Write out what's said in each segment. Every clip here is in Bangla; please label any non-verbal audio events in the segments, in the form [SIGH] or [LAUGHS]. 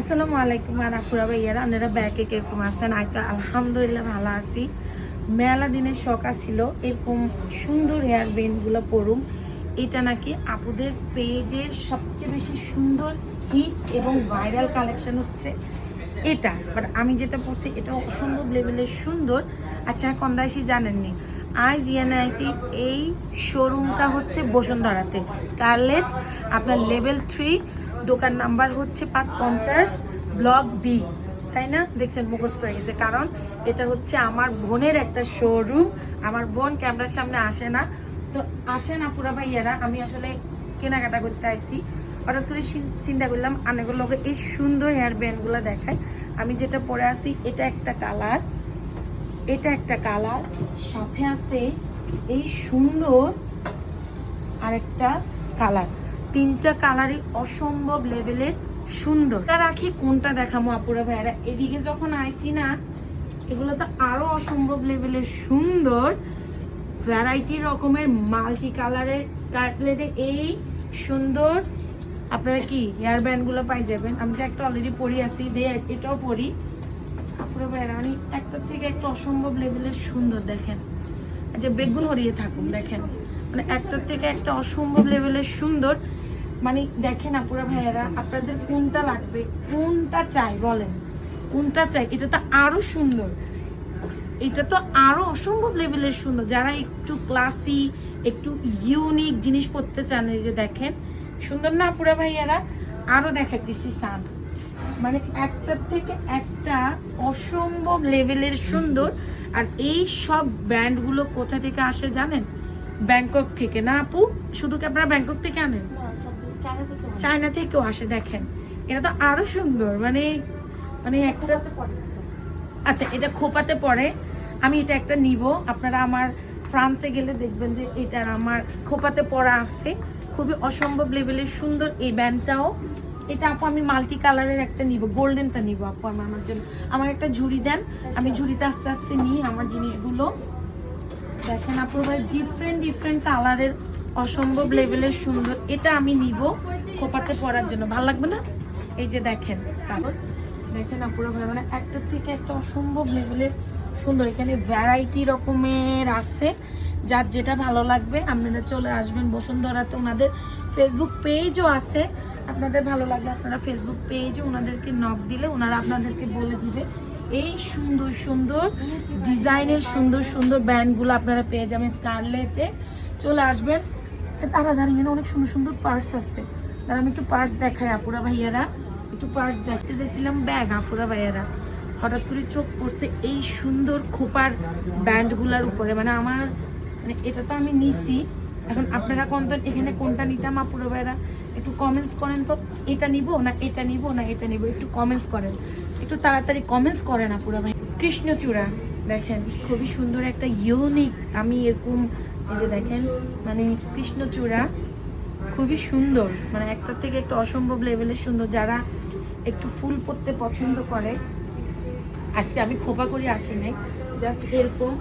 আসসালামু আলাইকুম আর আফুরা ভাইয়ারা, আপনারা ব্যাকে কীরকম আছেন? আই তো আলহামদুলিল্লাহ ভালো আছি। মেলা দিনের শখ ছিল এরকম সুন্দর হেয়ার ব্যান্ডগুলো পরুম। এটা নাকি আপুদের পেজের সবচেয়ে বেশি সুন্দর হিট এবং ভাইরাল কালেকশন হচ্ছে এটা। বাট আমি যেটা পড়ছি এটা অসম্ভব লেভেলের সুন্দর। আচ্ছা কন্দাইশি জানেননি। আজ ইএনআইসি এই শোরুমটা হচ্ছে বসুন্ধরাতে। স্কারলেট আপনার লেভেল থ্রি দোকান নাম্বার হচ্ছে পাঁচ পঞ্চাশ ব্লক বি তাই না? দেখছেন, মুখস্থ হয়ে গেছে। কারণ এটা হচ্ছে আমার বোনের একটা শোরুম আমার বোন ক্যামেরার সামনে আসে না। তো আসে না পুরা ভাইয়ারা। আমি আসলে কেনাকাটা করতে আসছি হঠাৎ করে চিন- চিন্তা করলাম অনেকগুলোকে এই সুন্দর হেয়ার ব্যান্ডগুলো দেখায়। আমি যেটা পরে আসি এটা একটা কালার এটা একটা কালার সাথে আছে এই সুন্দর আরেকটা কালার তিনটা কালারই অসম্ভব লেভেলের সুন্দর। রাখি, কোনটা দেখামো আপুরা ভাইরা এদিকে যখন আইসি না, এগুলো তো আরও অসম্ভব লেভেলের সুন্দর। ভ্যারাইটি রকমের মাল্টি কালারের স্কার্টলেটে এই সুন্দর, আপনারা কি হেয়ার ব্যান্ডগুলো পাই যাবেন? আমি তো একটা অলরেডি পরি আছি দিয়ে এটাও পরি। আপুরা ভাইরা মানে একটা থেকে একটা অসম্ভব লেভেলের সুন্দর দেখেন। যে বেগুন হরিয়ে থাকুন দেখেন। মানে একটার থেকে একটা অসম্ভব লেভেলের সুন্দর। মানে দেখেন আপুরা ভাইয়েরা, আপনাদের কোনটা লাগবে? কোনটা চাই বলেন? কোনটা চাই? এটা তো আরও সুন্দর। এটা তো আরও অসম্ভব লেভেলের সুন্দর। যারা একটু ক্লাসি একটু ইউনিক জিনিস পড়তে চান, এই যে দেখেন, সুন্দর না আপুরা ভাইয়ারা? আরও দেখাইতেছি সান। মানে একটার থেকে একটা অসম্ভব লেভেলের সুন্দর। আর এই সব ব্র্যান্ডগুলো কোথা থেকে আসে জানেন? ব্যাংকক থেকে। না আপু? শুধু কি আপনারা ব্যাংকক থেকে আনেন? চায়না থেকেও আসে দেখেন। এটা তো আরও সুন্দর মানে মানে একটা আচ্ছা এটা খোপাতে পড়ে। আমি এটা একটা নিব। আপনারা আমার ফ্রান্সে গেলে দেখবেন যে এটার আমার খোপাতে পড়া আছে। খুবই অসম্ভব লেভেলের সুন্দর এই ব্যান্ডটাও। এটা আপু আমি মাল্টি কালারের একটা নিব গোল্ডেনটা নিব আপু আমার আমার জন্য। আমার একটা ঝুড়ি দেন আমি ঝুড়িতে আস্তে আস্তে নিই আমার জিনিসগুলো। দেখেন আপুর ভাই ডিফারেন্ট ডিফারেন্ট কালারের অসম্ভব লেভেলের সুন্দর। এটা আমি নিব খোপাতে পরার জন্য। ভালো লাগবে না? এই যে দেখেন, কাপড়। দেখেন আপুরা ভাই মানে একটার থেকে একটা অসম্ভব লেভেলের সুন্দর। এখানে ভ্যারাইটি রকমের আছে। যার যেটা ভালো লাগবে, আপনারা চলে আসবেন বসুন্ধরাতে। ওনাদের ফেসবুক পেজও আছে। আপনাদের ভালো লাগলে আপনারা ফেসবুক পেজে ওনাদেরকে নক দিলে ওনারা আপনাদেরকে বলে দিবে। এই সুন্দর সুন্দর ডিজাইনের সুন্দর সুন্দর ব্যান্ডগুলো আপনারা পেয়ে যাবেন স্কারলেটে চলে আসবেন। তারা দাঁড়িয়ে অনেক সুন্দর সুন্দর পার্স আছে। তারা আমি একটু পার্স দেখাই, আপুরা ভাইয়ারা। একটু পার্স দেখতে চাইছিলাম ব্যাগ আফুরা ভাইয়ারা। হঠাৎ করে চোখ পড়ছে এই সুন্দর খোপার ব্যান্ডগুলোর উপরে। মানে আমার মানে এটা তো আমি নিছি। এখন আপনারা কোনটা, এখানে কোনটা নিতাম, আপুরা ভাইয়ারা? একটু কমেন্টস করেন তো, এটা নিব না এটা নিব না এটা নিব? একটু কমেন্টস করেন। একটু তাড়াতাড়ি কমেন্টস করেন, আপুরা ভাই। কৃষ্ণচূড়া, দেখেন, খুবই সুন্দর একটা ইউনিক আমি এরকম এই যে দেখেন মানে কৃষ্ণচূড়া খুবই সুন্দর মানে একটার থেকে একটা অসম্ভব লেভেলের সুন্দর। যারা একটু ফুল পরতে পছন্দ করে, আজকে আমি খোপা করে আসি নাই জাস্ট এরকম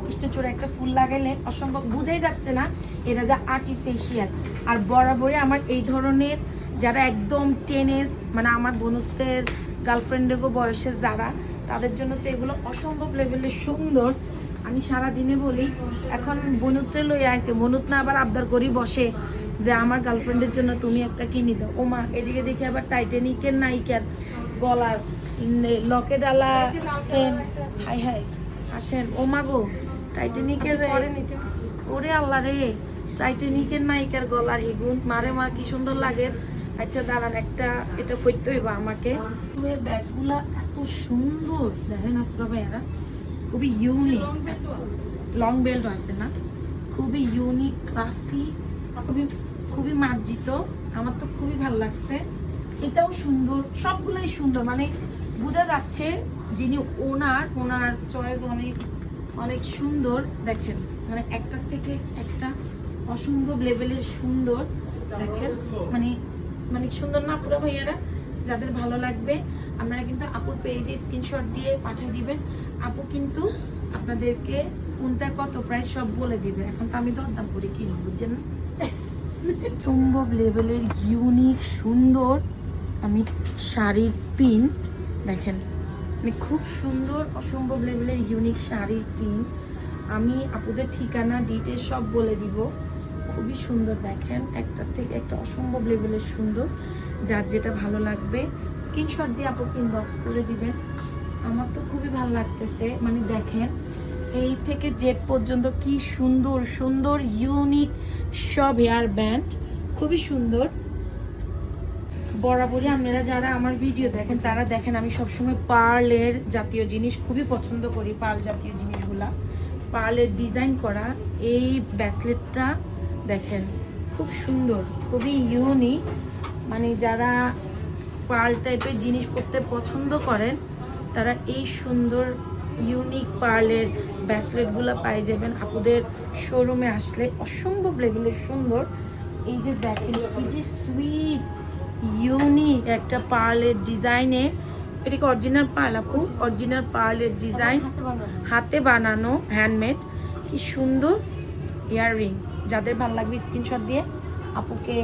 কৃষ্ণচূড়া একটা ফুল লাগাইলে অসম্ভব, বুঝাই যাচ্ছে না, এটা যা আর্টিফিশিয়াল আর বরাবরই আমার এই ধরনের যারা একদম টেনেস মানে আমার বনুত্বের গার্লফ্রেন্ডেরও বয়সে যারা, তাদের জন্য তো এগুলো অসম্ভব লেভেলের সুন্দর। আমি সারা দিনে বলি এখন বনুত্রে লই আইছে। বনুত না আবার আবদার করি বসে যে আমার গার্লফ্রেন্ডের জন্য তুমি একটা কিনে দাও। ওমা এদিকে দেখি আবার টাইটানিকের নায়িকার গলার লকেট আলা সেন হাই হাই আসেন। ও মাগো টাইটানিকের ওরে আল্লাহ রে টাইটানিকের নায়িকার গলার হিগুন মারে মা কি সুন্দর লাগে। আচ্ছা দাঁড়ান একটা এটা ফইতে হইবা আমাকে। ব্যাগগুলা এত সুন্দর। দেখেন আপনারা খুবই ইউনিক লং বেল্ট আছে না? খুবই ইউনিক ক্লাসি খুবই খুবই মার্জিত। আমার তো খুবই ভালো লাগছে। এটাও সুন্দর, সবগুলোই সুন্দর। মানে বোঝা যাচ্ছে যিনি ওনার ওনার চয়েস অনেক অনেক সুন্দর। দেখেন মানে একটার থেকে একটা অসম্ভব লেভেলের সুন্দর। দেখেন মানে মানে সুন্দর না পুরো ভাইয়ারা, যাদের ভালো লাগবে। আপনারা কিন্তু আপুর পেজে স্ক্রিনশট দিয়ে পাঠিয়ে দিবেন। আপু কিন্তু আপনাদেরকে কোনটা কত প্রাইস সব বলে দিবে। এখন তো আমি দরদাম করে কিনি বুঝছেন না? সম্ভব লেভেলের ইউনিক সুন্দর আমি শাড়ির পিন দেখেন মানে খুব সুন্দর, অসম্ভব লেভেলের ইউনিক শাড়ির পিন আমি আপুদের ঠিকানা ডিটেলস সব বলে দিব। খুবই সুন্দর দেখেন। একটার থেকে একটা অসম্ভব লেভেলের সুন্দর। যার যেটা ভালো লাগবে স্ক্রিনশট দিয়ে আপুকে ইনবক্স করে দিবেন। আমার তো খুবই ভালো লাগতেছে। মানে দেখেন, এই থেকে জেড পর্যন্ত কি সুন্দর সুন্দর ইউনিক সব হেয়ার ব্যান্ড খুবই সুন্দর। বরাবরই আপনারা যারা আমার ভিডিও দেখেন, তারা দেখেন আমি সবসময় পার্লের জাতীয় জিনিস খুবই পছন্দ করি, পার্ল জাতীয় জিনিসগুলা। পার্লের ডিজাইন করা, এই ব্যাসলেটটা দেখেন খুব সুন্দর খুবই ইউনিক মানে যারা পার্ল টাইপের জিনিস পরতে পছন্দ করেন তারা এই সুন্দর ইউনিক পার্লের ব্যাসলেটগুলো পাই যাবেন। আপুদের শোরুমে আসলে অসম্ভব লেভেলের সুন্দর। এই যে দেখেন এই যে সুইট ইউনিক একটা পার্লের ডিজাইনের এটা কি অরিজিনাল পার্ল আপু? অরিজিনাল পার্লের ডিজাইন হাতে বানানো। হ্যান্ডমেড কি সুন্দর ইয়াররিং যাদের ভালো লাগবে স্ক্রিনশট দিয়ে আপুকে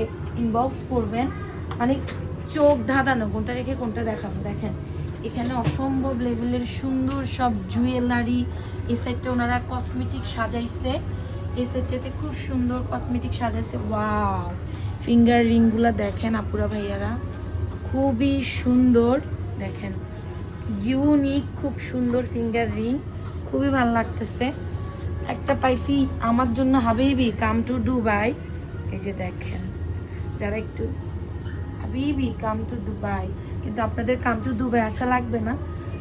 ইনবক্স করবেন। মানে চোখ ধাঁধানো, কোনটা রেখে কোনটা দেখাবো? দেখেন, এখানে অসম্ভব লেভেলের সুন্দর সব জুয়েলারি এই সাইডটা ওনারা কসমেটিক সাজাইছে। এই সাইডটাতে খুব সুন্দর কসমেটিক সাজাইছে। ওয়াও ফিঙ্গার রিংগুলো দেখেন আপুরা ভাইয়ারা। খুবই সুন্দর। দেখেন ইউনিক খুব সুন্দর ফিঙ্গার রিং খুবই ভালো লাগতেছে। একটা পাইছি আমার জন্য হাবিবি কাম টু দুবাই এই যে দেখেন, যারা একটু হাবিবি কাম টু দুবাই কিন্তু আপনাদের কাম টু দুবাই আসা লাগবে না।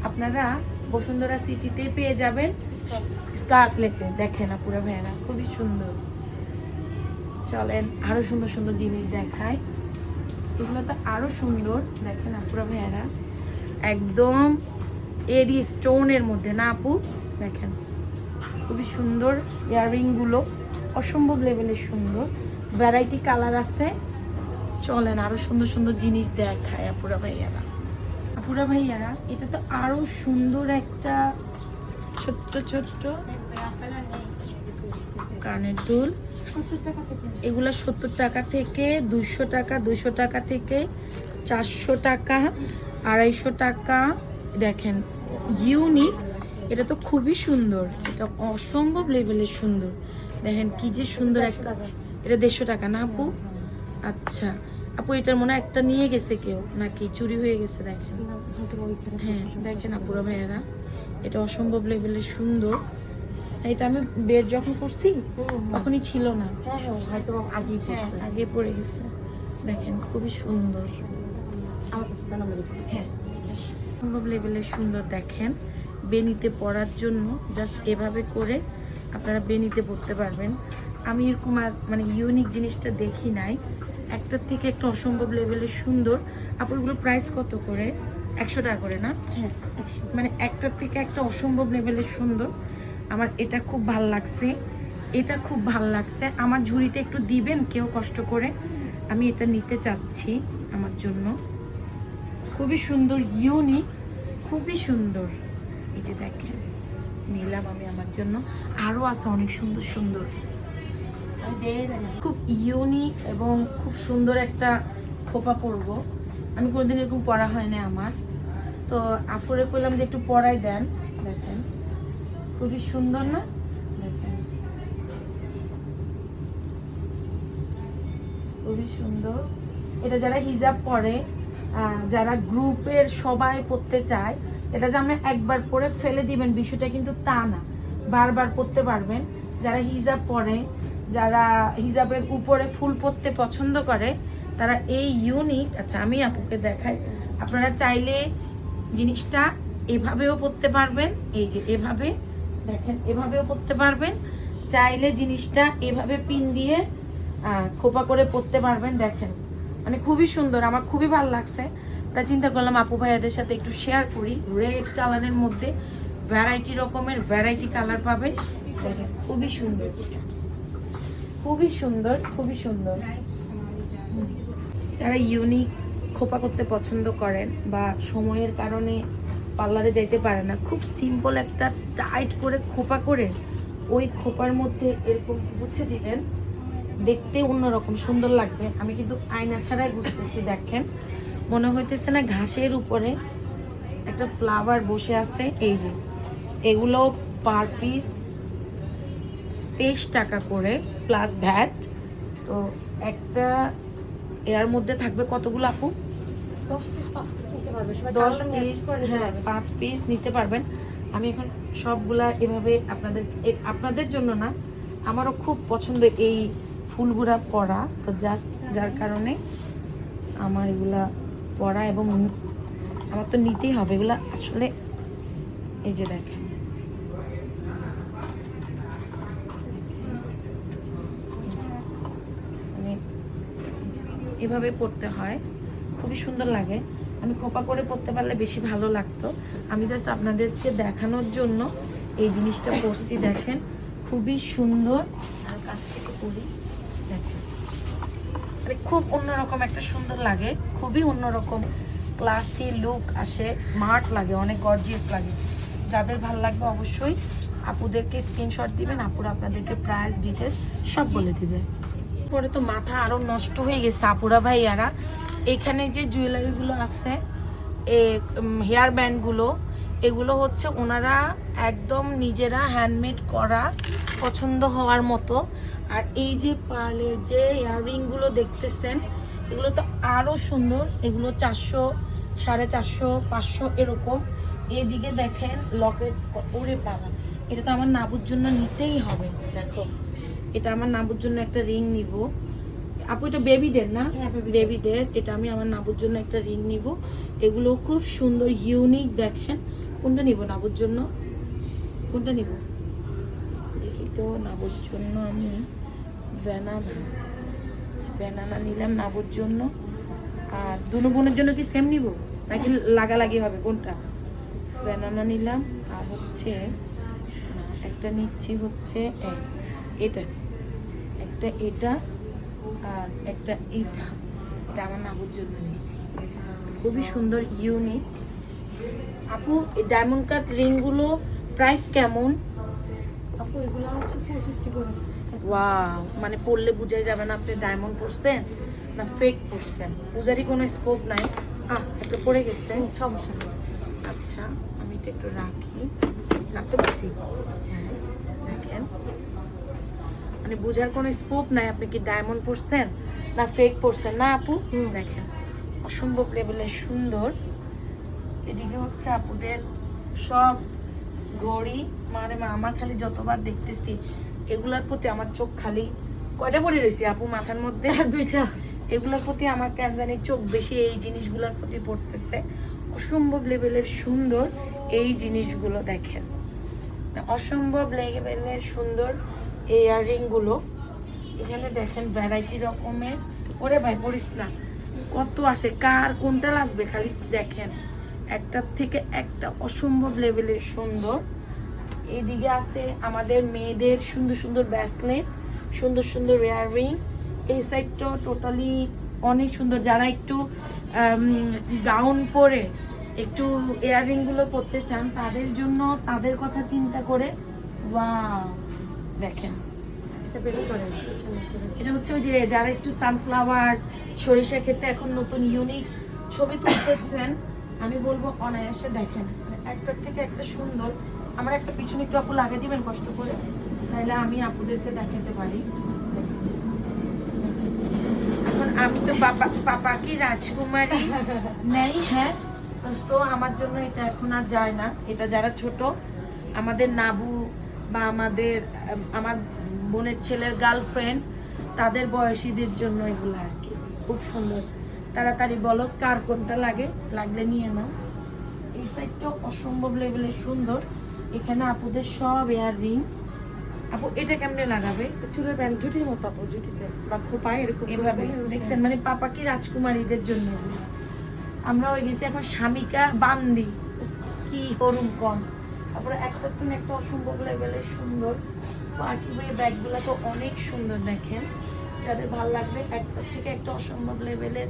আপনারা বসুন্ধরা সিটিতে পেয়ে যাবেন স্কার্লেটে দেখেন আপুরা ভাইয়ারা, খুবই সুন্দর। চলেন, আরও সুন্দর সুন্দর জিনিস দেখায় এগুলো তো আরও সুন্দর। দেখেন আপুরা ভাইয়ারা, একদম এডি স্টোনের মধ্যে না আপু? দেখেন। খুবই সুন্দর ইয়াররিংগুলো, অসম্ভব লেভেলের সুন্দর। ভ্যারাইটি কালার আছে। চলেন আরও সুন্দর সুন্দর জিনিস দেখায় আপুরা ভাইয়ারা। আপুরা ভাইয়ারা, এটা তো আরও সুন্দর একটা ছোট্ট ছোট্ট কানের দুল। এগুলো সত্তর টাকা থেকে, দুইশো টাকা দুইশো টাকা থেকে, চারশো টাকা, আড়াইশো টাকা। দেখেন ইউনিক এটা তো খুবই সুন্দর। এটা অসম্ভব লেভেলের সুন্দর। দেখেন কি যে সুন্দর একটা এটা দেড়শো টাকা না আপু? আচ্ছা। আপু এটার মনে একটা নিয়ে গেছে কেউ? নাকি চুরি হয়ে গেছে দেখেন। হ্যাঁ দেখেন আপুরা ভাইয়েরা। এটা অসম্ভব লেভেলের সুন্দর। এটা আমি বের যখন করছি তখনই ছিল না। হ্যাঁ হ্যাঁ হ্যাঁ আগে পড়ে গেছে। দেখেন খুবই সুন্দর। হ্যাঁ। সম্ভব লেভেলের সুন্দর দেখেন। বেনিতে পড়ার জন্য জাস্ট এভাবে করে আপনারা বেনিতে পড়তে পারবেন। আমি এরকম আর মানে ইউনিক জিনিসটা দেখি নাই। একটার থেকে একটা অসম্ভব লেভেলের সুন্দর। আপু এগুলো প্রাইস কত করে? একশো টাকা করে না? হ্যাঁ মানে একটার থেকে একটা অসম্ভব লেভেলের সুন্দর। আমার এটা খুব ভালো লাগছে। এটা খুব ভালো লাগছে। আমার ঝুড়িটা একটু দিবেন কেউ কষ্ট করে? আমি এটা নিতে চাচ্ছি আমার জন্য। খুবই সুন্দর ইউনিক খুবই সুন্দর। এই যে দেখেন, নিলাম আমি আমার জন্য। আরও আছে অনেক সুন্দর সুন্দর। খুব ইউনিক এবং খুব সুন্দর একটা খোপা পরবো। আমি কোনোদিন এরকম পরা হয় না আমার। তো আফুরে করলাম যে একটু পরাই দেন। দেখেন, খুবই সুন্দর না? দেখেন। খুবই সুন্দর। এটা যারা হিজাব পরে যারা গ্রুপের সবাই পড়তে চায় এটা যে আপনি একবার পরে ফেলে দিবেন বিষয়টা কিন্তু তা না। বারবার পড়তে পারবেন। যারা হিজাব পরে, যারা হিজাবের উপরে ফুল পরতে পছন্দ করে, তারা এই ইউনিক আচ্ছা আমি আপুকে দেখাই, আপনারা চাইলে জিনিসটা এভাবেও পড়তে পারবেন, এই যে এভাবে, দেখেন, এভাবেও পড়তে পারবেন। চাইলে জিনিসটা এভাবে পিন দিয়ে খোপা করে পড়তে পারবেন, দেখেন। মানে খুবই সুন্দর, আমার খুবই ভালো লাগছে। তা চিন্তা করলাম আপু ভাইয়াদের সাথে একটু শেয়ার করি। রেড কালারের মধ্যে ভ্যারাইটি রকমের ভ্যারাইটি কালার পাবেন। দেখেন, খুবই সুন্দর। খুবই সুন্দর খুবই সুন্দর। যারা ইউনিক খোপা করতে পছন্দ করেন বা সময়ের কারণে পার্লারে যাইতে পারে না, খুব সিম্পল একটা টাইট করে খোপা করে ওই খোপার মধ্যে এরকম গুছে দিবেন। দেখতে অন্যরকম, সুন্দর লাগবে। আমি কিন্তু আয়না ছাড়াই বুঝতেছি দেখেন। মনে হইতেছে না ঘাসের উপরে একটা ফ্লাওয়ার বসে আছে। এই যে এগুলো পার পিস তেইশ টাকা করে প্লাস ভ্যাট তো একটা এর মধ্যে থাকবে কতগুলো আপু? দশ পিস হ্যাঁ পাঁচ পিস নিতে পারবেন। আমি এখন সবগুলা এভাবে আপনাদের আপনাদের জন্য না আমারও খুব পছন্দ এই ফুলগুলা পরা তো জাস্ট যার কারণে আমার এগুলা পরা এবং আমার তো নিতেই হবে। এগুলো আসলে এই যে দেখেন। মানে এভাবে পড়তে হয়। খুবই সুন্দর লাগে। আমি কোপা করে পড়তে পারলে বেশি ভালো লাগতো। আমি জাস্ট আপনাদেরকে দেখানোর জন্য এই জিনিসটা পরছি দেখেন। খুবই সুন্দর। আর কাছ থেকে পড়ি, দেখেন। মানে খুব অন্যরকম একটা সুন্দর লাগে। খুবই অন্যরকম ক্লাসি লুক আসে স্মার্ট লাগে, অনেক গর্জিয়াস লাগে। যাদের ভালো লাগবে অবশ্যই আপুদেরকে স্ক্রিনশট দিবেন, আপুরা আপনাদেরকে প্রাইস ডিটেলস সব বলে দিবে। পরে তো মাথা আরও নষ্ট হয়ে গেছে, আপুরা ভাইয়ারা। এখানে যে জুয়েলারিগুলো আছে হেয়ার ব্যান্ডগুলো এগুলো হচ্ছে ওনারা একদম নিজেরা হ্যান্ডমেড করা, পছন্দ হওয়ার মতো। আর এই যে পার্লের যে ইয়াররিংগুলো দেখতেছেন এগুলো তো আরও সুন্দর। এগুলো চারশো সাড়ে চারশো পাঁচশো এরকম। এদিকে দেখেন লকেট ওরে বাবা এটা তো আমার নাবুর জন্য নিতেই হবে। দেখো এটা আমার নাবুর জন্য একটা রিং নিব। আপু এটা বেবিদের না? হ্যাঁ, বেবিদের। এটা আমি আমার নাবুর জন্য একটা রিং নিব। এগুলো খুব সুন্দর ইউনিক দেখেন। কোনটা নিব নাবুর জন্য? কোনটা নিব? দেখি তো নাবুর জন্য আমি ভ্যানানা ব্যানানা নিলাম নাবুর জন্য। আর দুনো বোনের জন্য কি সেম নিব? নাকি লাগালাগি হবে? কোনটা? ব্যানানা নিলাম। আর হচ্ছে একটা নিচ্ছি হচ্ছে এটা। একটা এটা আর একটা এটা। এটা আমার নাবুর জন্য নিচ্ছি। খুবই সুন্দর ইউনিক আপু, এই ডায়মন্ড কাট রিংগুলো প্রাইস কেমন? আপু, এগুলো হচ্ছে ফোর ফিফটি করে। ওয়াও মানে পড়লে বুঝাই যাবে না আপনি ডায়মন্ড পরছেন না ফেক পরছেন। বুঝারই কোনো স্কোপ নাই। আহ একটু পড়ে গেছে। সমস্যা আচ্ছা আমি এটা একটু রাখি। রাখতে পারছি? হ্যাঁ দেখেন। মানে বোঝার কোনো স্কোপ নাই। আপনি কি ডায়মন্ড পরছেন না ফেক পরছেন? না আপু? দেখেন অসম্ভব লেভেলের সুন্দর। এদিকে হচ্ছে আপুদের সব ঘড়ি। মানে মা আমার খালি যতবার দেখতেছি এগুলার প্রতি আমার চোখ খালি কয়টা পড়ে রয়েছে আপু মাথার মধ্যে? দুইটা। এগুলোর প্রতি আমার কেন জানি চোখ বেশি এই জিনিসগুলোর প্রতি পড়তেছে। অসম্ভব লেভেলের সুন্দর এই জিনিসগুলো দেখেন। অসম্ভব লেভেলের সুন্দর এই ইয়াররিংগুলো এখানে দেখেন ভ্যারাইটি রকমের। ওরে ভাই পড়িস না। কত আছে? কার কোনটা লাগবে খালি দেখেন। একটার থেকে একটা অসম্ভব লেভেলের সুন্দর। এদিকে আছে আমাদের মেয়েদের সুন্দর সুন্দর ব্যাসলেট সুন্দর সুন্দর ইয়াররিং এই সাইডটা টোটালি অনেক সুন্দর। যারা একটু গাউন পরে একটু ইয়াররিংগুলো পরতে চান তাদের জন্য তাদের কথা চিন্তা করে ওয়াও দেখেন। এটা হচ্ছে ওই যে যারা একটু সানফ্লাওয়ার সরিষা ক্ষেত্রে এখন নতুন ইউনিক ছবি তুলতেছেন আমি বলব অনায়াসে দেখেন। মানে একটার থেকে একটা সুন্দর। আমার একটা পিছনে একটু আপু লাগিয়ে দিবেন কষ্ট করে। তাহলে আমি আপুদেরকে দেখাতে পারি। এখন আমি তো বাবা পাপা কি রাজকুমারী? [LAUGHS] নেই হ্যাঁ। তো আমার জন্য এটা এখন আর যায় না। এটা যারা ছোট আমাদের নাবু বা আমাদের আমার বোনের ছেলের গার্লফ্রেন্ড তাদের বয়সীদের জন্য এগুলো আর কি। খুব সুন্দর। তাড়াতাড়ি বলো কার কোনটা লাগে? লাগলে নিয়ে নাও। এই সাইডটাও অসম্ভব লেভেলের সুন্দর। এখানে আপুদের সব এয়ার রিং আপু এটা কেমনে লাগাবে? চুলের ব্যান্ড জুটির মতো আপু জুটিতে। বা খোপায় এরকম এভাবে। দেখছেন মানে পাপা কি রাজকুমারীদের জন্য? আমরা ওই গেছি এখন স্বামিকা বান্দি। কি হরুম কম তারপরে একটা তুমি একটা অসম্ভব লেভেলের সুন্দর পার্টি ওয়ে ব্যাগগুলো তো অনেক সুন্দর দেখেন। যাদের ভালো লাগবে একটা থেকে একটা অসম্ভব লেভেলের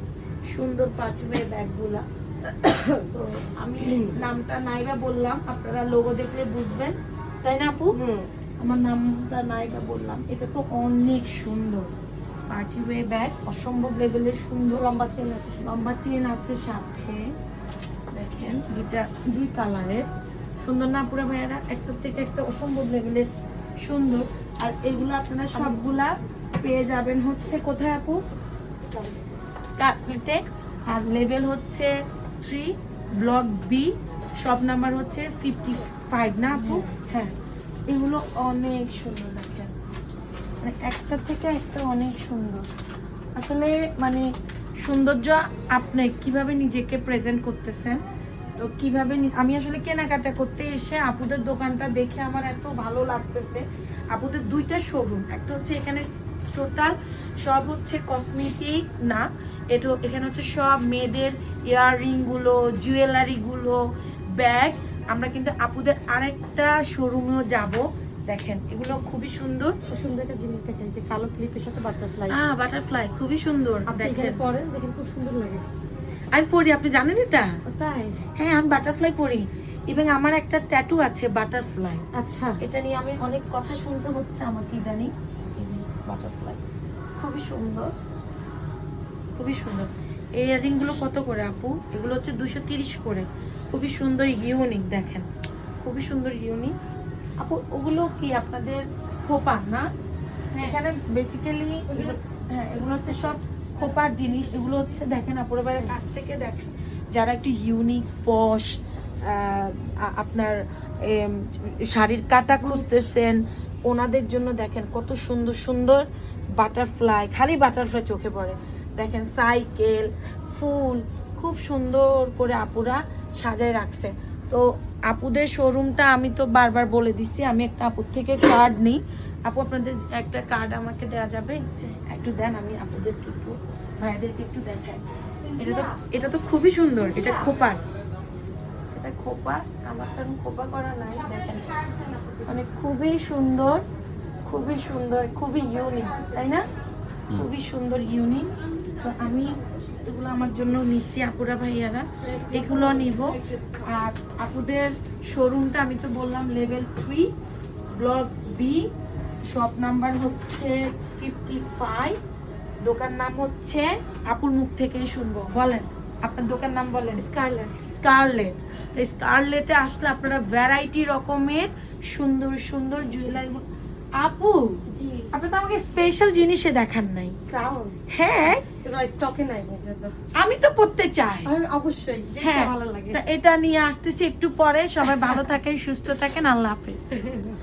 সুন্দর পার্টি ওয়ে ব্যাগগুলা তো [COUGHS] আমি নামটা নাইবা বললাম আপনারা লোগো দেখলে বুঝবেন। তাই না আপু? আমার নামটা নায়িকা বললাম। এটা তো অনেক সুন্দর। পার্টি ওয়ে ব্যাগ অসম্ভব লেভেলের সুন্দর লম্বা চেন আছে। লম্বা চেন আছে সাথে। দেখেন দুইটা দুই কালারের সুন্দর না পুরো ভাইয়ারা? একটা থেকে একটা অসম্ভব লেভেলের সুন্দর। আর এগুলো আপনারা সবগুলা পেয়ে যাবেন হচ্ছে কোথায় আপু? স্কার্পিতে আর লেভেল হচ্ছে থ্রি ব্লক বি সব নাম্বার হচ্ছে ফিফটি ফাইভ না আপু? হ্যাঁ। এগুলো অনেক সুন্দর দেখেন। মানে একটা থেকে একটা অনেক সুন্দর। আসলে মানে সৌন্দর্য আপনি কীভাবে নিজেকে প্রেজেন্ট করতেছেন, তো কীভাবে আমি আসলে কেনাকাটা করতে এসে আপুদের দোকানটা দেখে আমার এত ভালো লাগতেছে। আপুদের দুইটা শোরুম একটা হচ্ছে এখানে টোটাল সব হচ্ছে কসমেটিক না এটা এখানে হচ্ছে সব মেয়েদের ইয়াররিংগুলো জুয়েলারিগুলো ব্যাগ। আমরা কিন্তু আপুদের আরেকটা শোরুমেও যাব। দেখেন এগুলো খুবই সুন্দর। সুন্দর একটা জিনিস দেখেন যে কালো ক্লিপের সাথে বাটারফ্লাই আহ বাটারফ্লাই খুবই সুন্দর দেখেন। পরেন দেখেন খুব সুন্দর লাগে। আমি পড়ি আপনি জানেন এটা? তাই? হ্যাঁ আমি বাটারফ্লাই পড়ি এবং আমার একটা ট্যাটু আছে বাটারফ্লাই আচ্ছা। এটা নিয়ে আমি অনেক কথা শুনতে হচ্ছে আমাকে ইদানিং। বাটারফ্লাই খুবই সুন্দর। খুবই সুন্দর। এই ইয়ারিংগুলো কত করে আপু? এগুলো হচ্ছে দুশো তিরিশ করে। খুবই সুন্দর ইউনিক দেখেন। খুবই সুন্দর ইউনিক। আপু ওগুলো কি আপনাদের খোপা না? এখানে বেসিক্যালি হ্যাঁ এগুলো হচ্ছে সব খোপার জিনিস। এগুলো হচ্ছে দেখেন আপুরা বাইরের কাছ থেকে দেখেন। যারা একটু ইউনিক পশ আপনার শাড়ির কাটা খুঁজতেছেন ওনাদের জন্য দেখেন কত সুন্দর সুন্দর বাটারফ্লাই খালি বাটারফ্লাই চোখে পড়ে। দেখেন সাইকেল, ফুল, খুব সুন্দর করে আপুরা সাজায় রাখছে। তো আপুদের শোরুমটা আমি তো বারবার বলে দিচ্ছি, আমি একটা আপুর থেকে কার্ড নিই। আপু, আপনাদের একটা কার্ড আমাকে দেওয়া যাবে? একটু দেন, আমি আপুদেরকে একটু ভাইদেরকে একটু দেখাই। এটা তো এটা তো খুবই সুন্দর, এটা খোপার। এটা খোপা, আমার তো খোপা করা নাই, দেখেন। মানে খুবই সুন্দর খুবই সুন্দর খুবই ইউনিক তাই না? খুবই সুন্দর ইউনিক তো আমি এগুলো আমার জন্য নিচ্ছি আপুরা ভাইয়ারা। এগুলো নিব। আর আপুদের শোরুমটা আমি তো বললাম level three block B shop number হচ্ছে ফিফটি ফাইভ দোকান নাম হচ্ছে আপুর মুখ থেকেই শুনব। বলেন আপনার দোকান নাম বলেন। স্কারলেট। স্কারলেট। তো স্কারলেটে আসলে আপনারা ভ্যারাইটি রকমের সুন্দর সুন্দর জুয়েলারি আপু আপনি তো আমাকে স্পেশাল জিনিসে দেখান নাই। ক্রাউন হ্যাঁ। স্টকে নাই আমি তো পড়তে চাই। অবশ্যই হ্যাঁ। ভালো লাগে। এটা নিয়ে আসতেছি একটু পরে। সবাই ভালো থাকেন সুস্থ থাকেন। আল্লাহ হাফেজ। [LAUGHS]